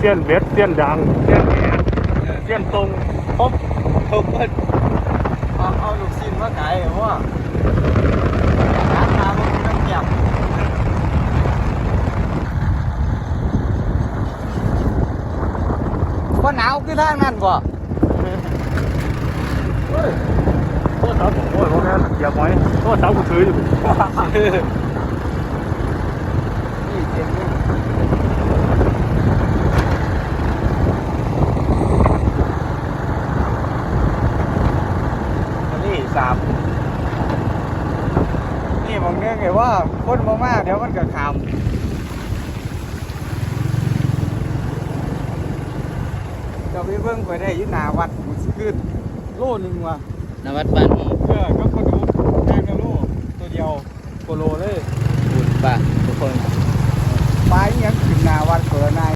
สี้ยนเบ็ดเสี้ยนดังเสี้ยนแหเสี้ยนตรงครบเขาเพิ่นเอาเอาลูกชิ้นมาขายเพราะว่าร้านค้ามันมีน้ำแก้มว่าหนาวคือทางนั้นบ่เฮ้ยโทษสาวผมโอ้ยพวกนั้นอย่าไว้โทษสาวกูถืออยู่ นี่เจ็บนี่อันนี่ สามนี่มองเนื่องไงว่าคนมามากเดี๋ยวมันก็ขามเดี๋ยวไปเบิ่งไปได้อยินหนาวัดมันสิขึ้นโลหนึงว่ะนวัดบ้านหมูเพื่อก็กระดูกแดงกระโลตัวเดียวโคโลเลยบุญป่ะทุกคนปลาอีหยังขึ้นหนาวัดเปิดนาย